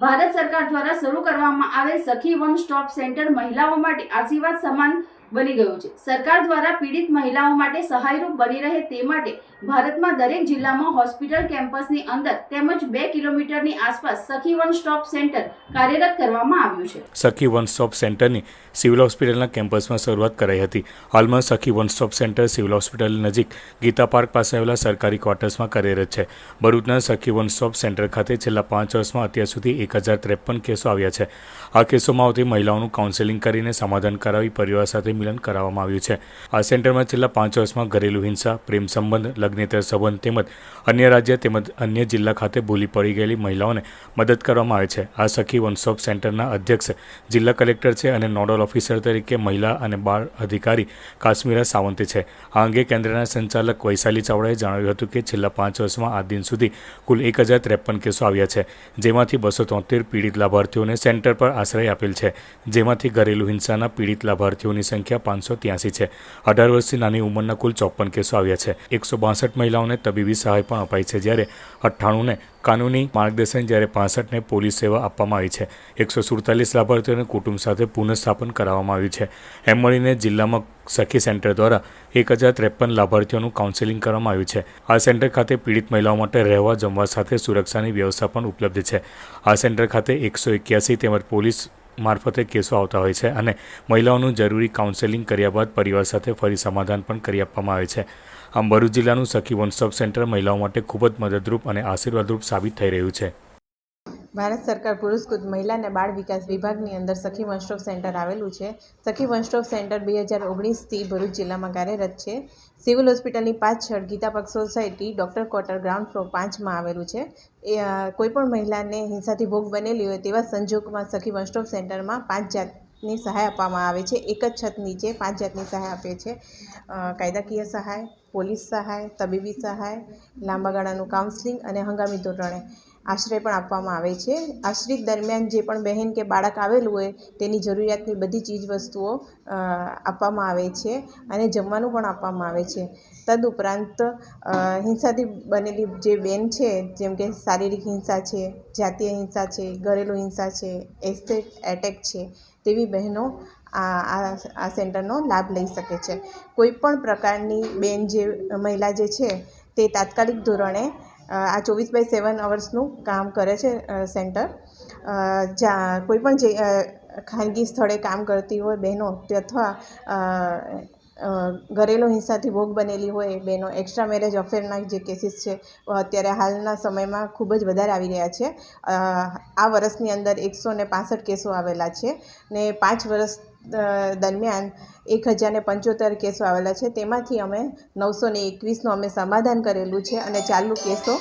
ભારત સરકાર દ્વારા શરૂ કરવામાં આવેલ સખી વન સ્ટોપ સેન્ટર મહિલાઓ માટે આશીર્વાદ સમાન બની ગયું છે. સરકાર દ્વારા પીડિત મહિલાઓ માટે સહાયરૂપ બની રહે તે માટે ભારતમાં દરેક જિલ્લામાં હોસ્પિટલ કેમ્પસની અંદર તેમજ બે કિલોમીટરની આસપાસ સખી વન સ્ટોપ સેન્ટર કાર્યરત કરવામાં આવ્યું છે. સખી વન સ્ટોપ સેન્ટરની સિવિલ હોસ્પિટલના કેમ્પસમાં શરૂઆત કરાઈ હતી. હાલમાં Sakhi one stop centre civil hospital નજીક ગીતા પાર્ક પાસે આવેલા સરકારી ક્વાર્ટર્સમાં કાર્યરત છે. ભરૂચના સખી વન સ્ટોપ સેન્ટર ખાતે છેલ્લા પાંચ વર્ષમાં અત્યાર સુધી એક હજાર ત્રેપન કેસો આવ્યા છે. આ કેસોમાં આવતી મહિલાઓનું કાઉન્સેલિંગ કરીને સમાધાન કરાવી પરિવાર સાથે મિલન કરાવવામાં આવ્યું છે. આ સેન્ટરમાં છેલ્લા પાંચ વર્ષમાં ઘરેલું હિંસા, પ્રેમ સંબંધ, લગ્નેતર સંબંધ તેમજ અન્ય રાજ્ય તેમજ અન્ય જિલ્લા ખાતે ભૂલી પડી ગયેલી મહિલાઓને મદદ કરવામાં આવે છે. આ સખી વન સ્ટોપ સેન્ટરના અધ્યક્ષ, જિલ્લા કલેક્ટર છે અને નોડલ ઓફિસર તરીકે મહિલા અને બાળ અધિકારી કાશ્મીરા સાવંતે છે. આ અંગે કેન્દ્રના સંચાલક વૈશાલી ચાવડાએ જણાવ્યું હતું કે છેલ્લા પાંચ વર્ષમાં આ દિન સુધી કુલ એક હજાર ત્રેપન કેસો આવ્યા છે, જેમાંથી બસો તોતેર પીડિત લાભાર્થીઓને સેન્ટર પર આશ્રય આપેલ છે. જેમાંથી ઘરેલું હિંસાના પીડિત લાભાર્થીઓની સંખ્યા પાંચસો ત્યાસી છે. અઢાર વર્ષથી નાની ઉંમરના કુલ ચોપન કેસો આવ્યા છે. એકસો બાસઠ મહિલાઓને તબીબી સહાય પણ અપાઈ છે. જ્યારે અઠ્ઠાણુંને કાનૂની માર્ગદર્શન, જ્યારે પાસઠને પોલીસ સેવા આપવામાં આવી છે. એકસો સુડતાલીસ લાભાર્થીઓને કુટુંબ સાથે પુનઃસ્થાપન કરાવવામાં આવ્યું છે. એમ મળીને જિલ્લામાં સખી સેન્ટર દ્વારા એક હજાર ત્રેપન લાભાર્થીઓનું કાઉન્સેલિંગ કરવામાં આવ્યું છે. આ સેન્ટર ખાતે પીડિત મહિલાઓ માટે રહેવા, જમવા સાથે સુરક્ષાની વ્યવસ્થા પણ ઉપલબ્ધ છે. આ સેન્ટર ખાતે એકસો એક્યાસી તેમજ પોલીસ મારફતે કેસો આવતા હોય છે અને મહિલાઓનું જરૂરી કાઉન્સેલિંગ કર્યા બાદ પરિવાર સાથે ફરી સમાધાન પણ કરી આપવામાં આવે છે. આમ ભરૂચ જિલ્લાનું સખી વન સ્ટોપ સેન્ટર મહિલાઓ માટે ખૂબ જ મદદરૂપ અને આશીર્વાદરૂપ સાબિત થઈ રહ્યું છે. ભારત સરકાર પુરસ્કૃત મહિલા અને બાળ વિકાસ વિભાગની અંદર સખી વન સ્ટોપ સેન્ટર આવેલું છે. સખી વન સ્ટોપ સેન્ટર બે હજાર ઓગણીસથી ભરૂચ જિલ્લામાં કાર્યરત છે. સિવિલ હોસ્પિટલની પાછળ ગીતાપક society doctor quarter ground floor પાંચમાં આવેલું છે. એ કોઈપણ મહિલાને હિંસાથી ભોગ બનેલી હોય તેવા સંજોગમાં સખી વન સેન્ટરમાં પાંચ જાતની સહાય આપવામાં આવે છે. એક જ છત નીચે પાંચ જાતની સહાય આપે છે. કાયદાકીય સહાય, પોલીસ સહાય, તબીબી સહાય, લાંબા ગાળાનું કાઉન્સલિંગ અને હંગામી ધોરણે. આશ્રય પણ આપવામાં આવે છે. આશ્રિત દરમિયાન જે પણ બહેન કે બાળક આવેલું હોય, તેની જરૂરિયાતની બધી ચીજ વસ્તુઓ આપવામાં આવે છે અને જમવાનું પણ આપવામાં આવે છે. તદુપરાંત હિંસાથી બનેલી જે બેન છે, જેમ કે શારીરિક હિંસા છે, જાતીય હિંસા છે, ઘરેલું હિંસા છે એસેટ એટેક છે, તેવી બહેનો આ આ સેન્ટરનો લાભ લઈ શકે છે. કોઈપણ પ્રકારની બેન જે, મહિલા જે છે, તે તાત્કાલિક ધોરણે આ ચોવીસ બાય સેવન અવર્સનું કામ કરે છે સેન્ટર. જ્યાં કોઈપણ જે ખાનગી સ્થળે કામ કરતી હોય બહેનો તે અથવા ઘરેલું હિંસાથી ભોગ બનેલી હોય બહેનો એક્સ્ટ્રા મેરેજ અફેરના જે કેસીસ છે અત્યારે હાલના સમયમાં ખૂબ જ વધારે આવી રહ્યા છે. આ વર્ષની અંદર એકસો ને પાસઠ કેસો આવેલા છે ને પાંચ વર્ષ દરમિયાન એક હજારને પંચોતેર કેસો આવેલા છે. તેમાંથી અમે નવસો ને એકવીસનું અમે સમાધાન કરેલું છે અને ચાલુ કેસો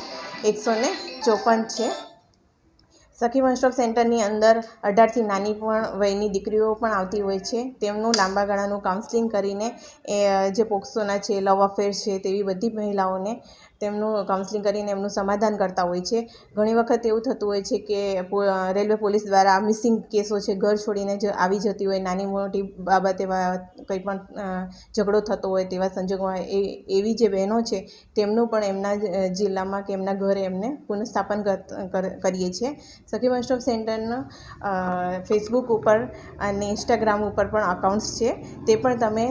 એકસો ને ચોપન છે. સખી વન સ્ટોપ સેન્ટરની અંદર અઢારથી નાની પણ વયની દીકરીઓ પણ આવતી હોય છે. તેમનું લાંબા ગાળાનું કાઉન્સલિંગ કરીને એ, જે પોક્સોના છે, લવ અફેર છે તેવી બધી મહિલાઓને તેમનું કાઉન્સલિંગ કરીને એમનું સમાધાન કરતા હોય છે. ઘણી વખત એવું થતું હોય છે કે રેલવે પોલીસ દ્વારા મિસિંગ કેસો છે, ઘર છોડીને જ આવી જતી હોય, નાની મોટી બાબતે કંઈ પણ ઝઘડો થતો હોય તેવા સંજોગોમાં એ, એવી જે બહેનો છે, તેમનું પણ એમના જિલ્લામાં કે એમના ઘરે એમને પુનઃસ્થાપન કર- કર- કરીએ છીએ. સખી વન ઓફ સેન્ટરના ફેસબુક ઉપર અને ઇન્સ્ટાગ્રામ ઉપર પણ અકાઉન્ટ્સ છે. તે પણ તમે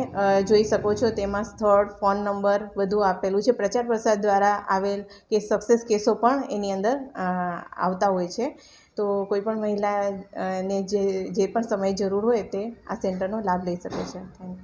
જોઈ શકો છો. તેમાં સ્થળ ફોન નંબર બધું આપેલું છે. પ્રચાર પ્રસાર દ્વારા આવેલ કે સક્સેસ કેસો પણ એની અંદર આવતા હોય છે. તો કોઈપણ પણ મહિલાને જે જે પણ સમયે જરૂર હોય તે આ સેન્ટરનો લાભ લઈ શકે છે. Thank you